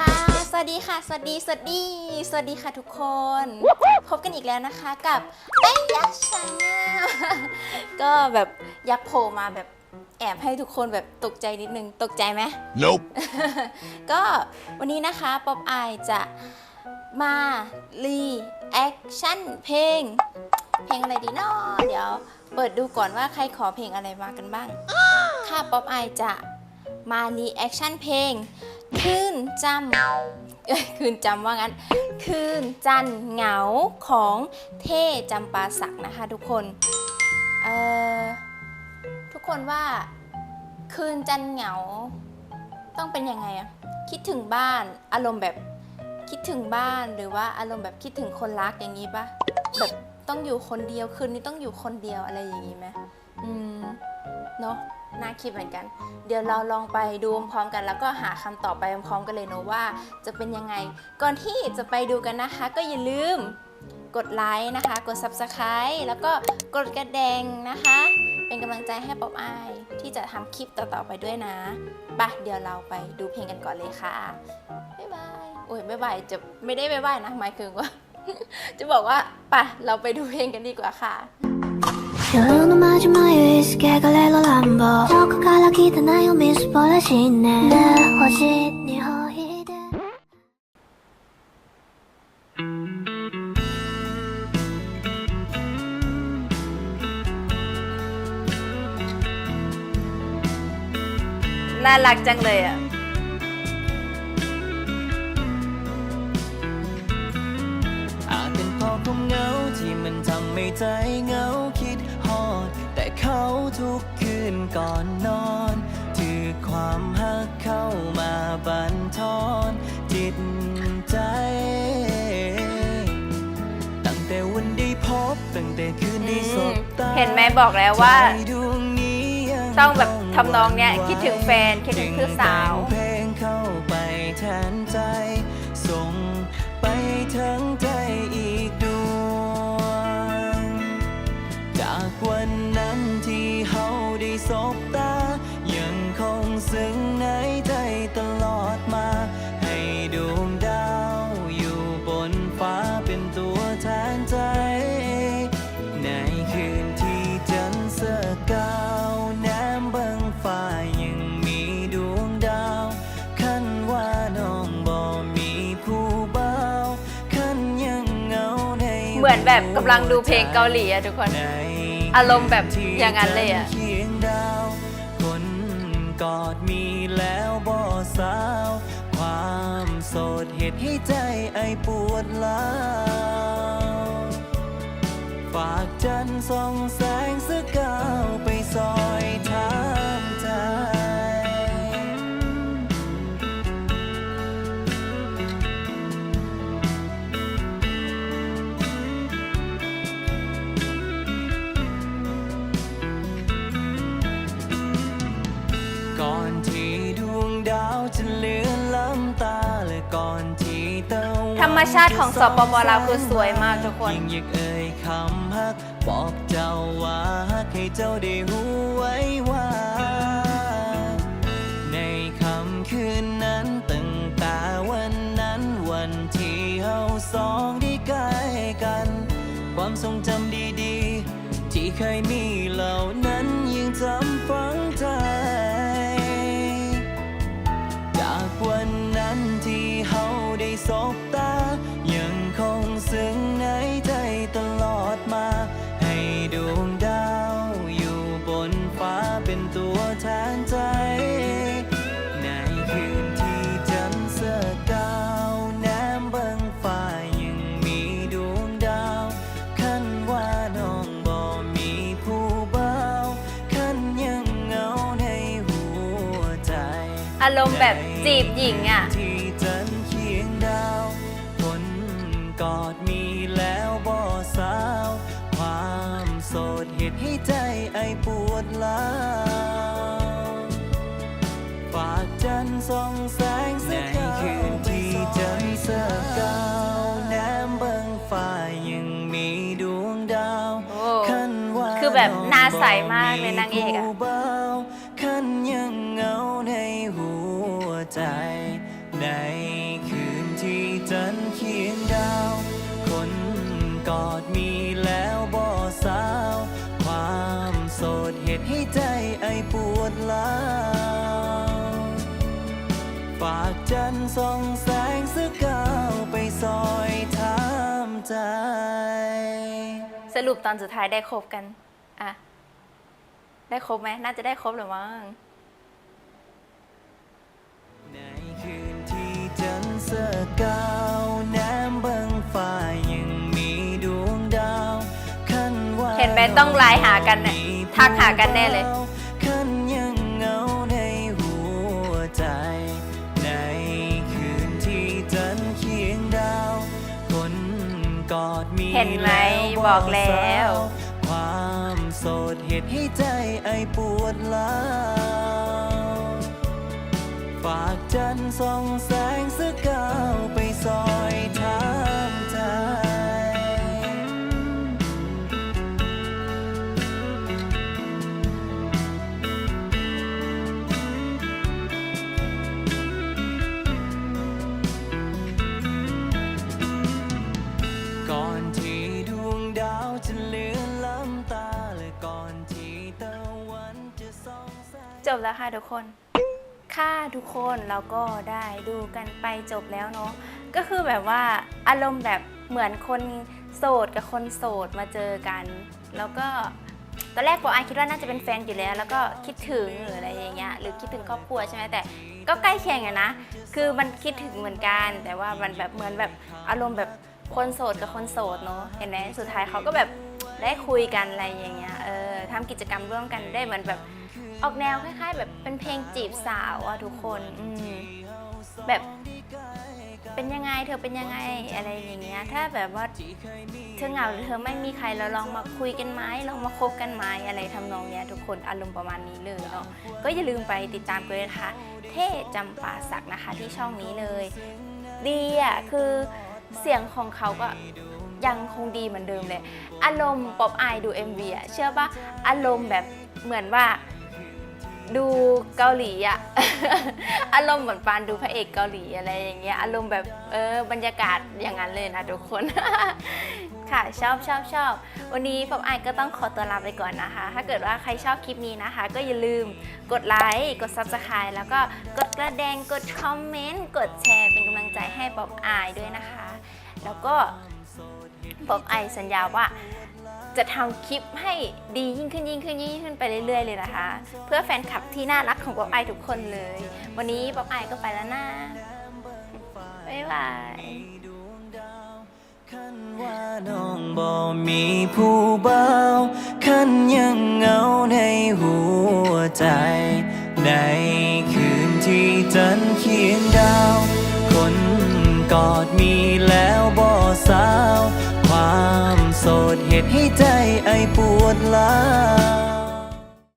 ค่ะ สวัสดีค่ะ สวัสดี สวัสดี สวัสดีค่ะทุกคน พบกันอีกแล้วนะคะกับไอ้ยักษ์ชาแนลก็แบบยักษ์โผล่มาแบบแอบให้ทุกคนแบบตกใจนิดนึง ตกใจไหม Nope. ก็วันนี้นะคะป๊อปอายจะมารีแอคชั่นเพลง เพลงอะไรดีเนาะเดี๋ยวเปิดดูก่อนว่าใครขอเพลงอะไรมากันบ้าง ค่ะป๊อปอายจะ มารีแอคชั่นเพลง คืนจำเอ้ยคืนจำว่างั้น คืนจันเหงาของเท่จำปาสักนะคะทุกคน เอ่อ ทุกคนว่าคืนจันเหงา ต้องเป็นยังไงอะคิดถึงบ้านอารมณ์แบบคิดถึงบ้านหรือว่าอารมณ์แบบคิดถึงคนรักอย่างนี้ปะแบบต้องอยู่คนเดียวคืนนี้ต้องอยู่คนเดียวอะไรอย่างนี้ไหมอืมเนาะ น่าคิดเหมือนกัน เดี๋ยวเราลองไปดูพร้อมกันแล้วก็หาคำตอบไปพร้อมกันเลยเนอะว่าจะเป็นยังไง ก่อนที่จะไปดูกันนะคะ ก็อย่าลืมกดไลค์นะคะ กด Subscribe แล้วก็กดกระดิ่งนะคะ เป็นกำลังใจให้ป๊อปอายที่จะทำคลิปต่อๆไปด้วยนะไปะเดี๋ยวเราไปดูเพลงกันก่อนเลยค่ะบ๊ายบายโอ้ยบ๊ายบายจะไม่ได้บ๊ายบายนะหมายถึงว่า จะบอกว่าปะเราไปดูเพลงกันดีกว่าค่ะ 여름 마지막에 있을게가 레로 람보 저거 갈라 기다나요 미스보라 신네 내 오직 니 허이데 น่ารักจังเลยอะ อาจเป็นเพราะผมเงาที่มันทำไม่ใจเหงา ก่อนนอน ถือความหักเข้ามาบันทอนจิตใจ ตั้งแต่วันได้พบตั้งแต่คืนได้สบตาเห็นไหมบอกแล้วว่า ใจดวงนี้ยังต้องแบบทำนองเนี้ยคิดถึงแฟนคิดถึงเพื่อนสาว จึงแต่งเพลงเข้าไปแทนใจ ส่งไปทั้งใจ มือนแบบกำลังดูเพลงเกาหลีอะทุกคนในอารมณ์แบบอย่างนั้นเลยอะเคียงดาวคนกอดมีแล้วบ่สาว ความโสดเหตุให้ใจไอปวดร้าวฝากจันทร์ส่องแสง ชาติของสปปลาวคือสวยมากทุกคน ยิ่งอยากเอ่ยคำฮักบอกเจ้าว่าให้เจ้าได้รู้ไว้ว่า ในคำคืนนั้นตั้งแต่วันนั้นวันที่เฮาสองได้ใกล้กัน ความทรงจำดีๆ ที่เคยมี แทนใจ ในคืนที่จันทร์เสกาวแนมเบิงฟ้ายังมีดวงดาวคันว่าน้องบ่มีผู้บ่าคันยังเหงาในหัวใจอารมณ์แบบจีบหญิงอะ ที่จันทร์เคียงดาวคนกอดมีแล้วบ่สาว ความโสดเหตุให้ใจไอปวดร้าว จันทร์ส่องแสงสกาวในคืนที่จันทร์สกาวแนมเบิงฟ้ายังมีดวงดาวโอ้คันว่าคือแบบหน้าใสมากเลยนางเอกอะ ผู้บ่าวคันยังเหงาในหัวใจ ในคืนที่จันทร์เคี นทร์ส่องแสงสักก้าวไปซอยถามใจ สรุปตอนสุดท้ายได้คบกันอะได้คบไหมน่าจะได้คบหรือมั้งในคืนที่จันทร์สกาวน้ำเบิงฟ้ายังมีดวงดาวคันว่าเห็นไหมต้องไลน์หากันน่ะทักหากันแน่เลย กอดมีเห็นไหมแล้วบอกแล้วสาวความโสดเหตุให้ใจไอปวดร้าวฝากจันทร์ส่องแสงสักก้าวไปซอย บแล้วค่ะทุกคน ค่ะทุกคนเราก็ได้ดูกันไปจบแล้วเนาะ ก็คือแบบว่าอารมณ์แบบเหมือนคนโสดกับคนโสดมาเจอกัน แล้วก็ตอนแรกปอไอคิดว่าน่าจะเป็นแฟนอยู่แล้ว แล้วก็คิดถึงหรืออะไรอย่างเงี้ยหรือคิดถึงครอบครัวใช่ไหมแต่ก็ใกล้เคียงอะนะ คือมันคิดถึงเหมือนกัน แต่ว่ามันแบบเหมือนแบบอารมณ์แบบคนโสดกับคนโสดเนาะเห็นไหมสุดท้ายเขาก็แบบได้คุยกันอะไรอย่างเงี้ยเออทำกิจกรรมร่วมกันได้เหมือนแบบ ออกแนวคล้ายๆ แบบเป็นเพลงจีบสาวอะทุกคนอืมแบบเป็นยังไงเธอเป็นยังไงอะไรอย่างเงี้ย ถ้าแบบว่าเธอเหงาหรือเธอไม่มีใครเราลองมาคุยกันไหมลองมาคบกันไหมอะไรทำนองเนี้ยทุกคนอารมณ์ประมาณนี้เลยเนาะก็อย่าลืมไปติดตามกันนะคะ เท่จำปาสักนะคะที่ช่องนี้เลย ดีอะคือเสียงของเขาก็ยังคงดีเหมือนเดิมเลย อารมณ์ป๊อปอายดู MV อะเชื่อปะอารมณ์แบบเหมือนว่า ดูเกาหลีอะ อารมณ์เหมือนปานดูพระเอกเกาหลีอะไรอย่างเงี้ยอารมณ์แบบเออบรรยากาศอย่างนั้นเลยนะทุกคน ค่ะชอบชอบชอบวันนี้ผมไอายก็ต้องขอตัวลาไปก่อนนะคะ ถ้าเกิดว่าใครชอบคลิปนี้นะคะ ก็อย่าลืมกดไลค์กด subscribe แล้วก็กดกระแดงกดคอมเมนต์กดแชร์เป็นกำลังใจให้ป๊อปอายด้วยนะคะ แล้วก็ป๊อปอายสัญญาว่า จะทำคลิปให้ดียิ่งขึ้นยิ่งขึ้นยิ่งขึ้นไปเรื่อย ๆ เลยนะคะ เพื่อแฟนคลับที่น่ารักของป๊อปไอทุกคนเลย วันนี้ป๊อปไอก็ไปแล้วนะบ๊ายบายคันว่าน้องบ่มีผู้เบาคันยังเงาในหัวใจ ในคืนที่จันเคียงดาว คนกอดมีแล้วบ่สาว ความโสดเหตุ ปวดร้า